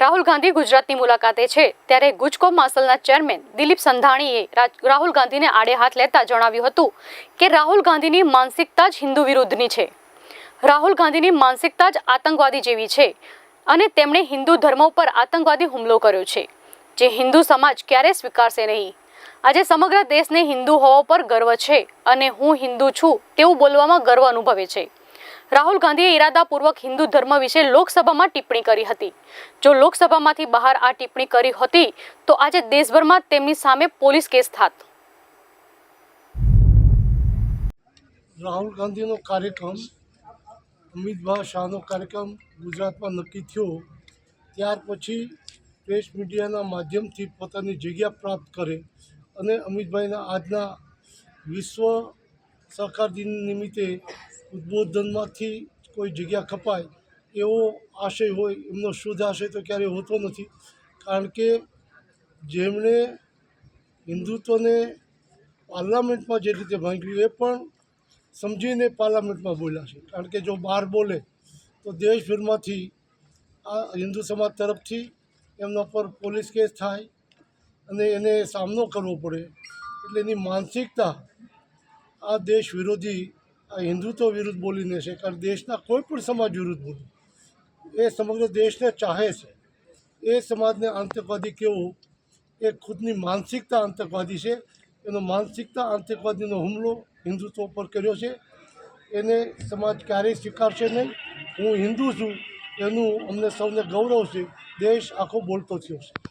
રાહુલ ગાંધી ગુજરાતની મુલાકાતે છે. ત્યારે ગુજકોમ માસલના ચેરમેન દિલીપ સંધાણીએ રાહુલ ગાંધીને આડે હાથ લેતા જણાવ્યું હતું કે રાહુલ ગાંધીની માનસિકતા જ હિન્દુ વિરુદ્ધની છે. રાહુલ ગાંધીની માનસિકતા જ આતંકવાદી જેવી છે અને તેમણે હિન્દુ ધર્મ ઉપર આતંકવાદી હુમલો કર્યો છે. જે હિન્દુ સમાજ ક્યારેય સ્વીકારશે નહીં. આજે સમગ્ર દેશને હિન્દુ હોવા પર ગર્વ છે અને હું હિન્દુ છું તેવું બોલવામાં ગર્વ અનુભવે છે. રાહુલ ગાંધીએ ઇરાદાપૂર્વક હિન્દુ ધર્મ વિશે લોકસભામાં ટિપ્પણી કરી હતી. જો લોકસભામાંથી બહાર આ ટિપ્પણી કરી હતી, તો આજે દેશભરમાં તેમની સામે પોલીસ કેસ થાત. રાહુલ ગાંધીનો કાર્યક્રમ અમિતભાઈ શાહનો કાર્યક્રમ ગુજરાતમાં નક્કી થયો. ત્યાર પછી પ્રેસ મીડિયાના માધ્યમથી પોતાની જગ્યા પ્રાપ્ત કરે અને અમિતભાઈના આજના વિશ્વ સહકાર દિન નિમિત્તે ઉદ્બોધનમાંથી કોઈ જગ્યા ખપાય એવો આશય હોય, એમનો શુદ્ધ આશય તો ક્યારેય હોતો નથી. કારણ કે જેમણે હિન્દુત્વને પાર્લામેન્ટમાં જે રીતે ભાંગ્યું એ પણ સમજીને પાર્લામેન્ટમાં બોલ્યા છે. કારણ કે જો બહાર બોલે, તો દેશભરમાંથી આ હિન્દુ સમાજ તરફથી એમના પર પોલીસ કેસ થાય અને એને સામનો કરવો પડે. એટલે એની માનસિકતા આ દેશ વિરોધી હિન્દુત્વ વિરુદ્ધ બોલીને છે કારણ દેશના કોઈ પણ સમાજ વિરુદ્ધ બોલે. એ સમગ્ર દેશને ચાહે છે. એ સમાજને આતંકવાદી કેવું? એ ખુદની માનસિકતા આતંકવાદી છે. એનો માનસિકતા આતંકવાદીનો હુમલો હિન્દુત્વ પર કર્યો છે. એને સમાજ ક્યારેય સ્વીકારશે નહીં. હું હિન્દુ છું. એનું અમને સૌને ગૌરવ છે. દેશ આખો બોલતો થયો છે.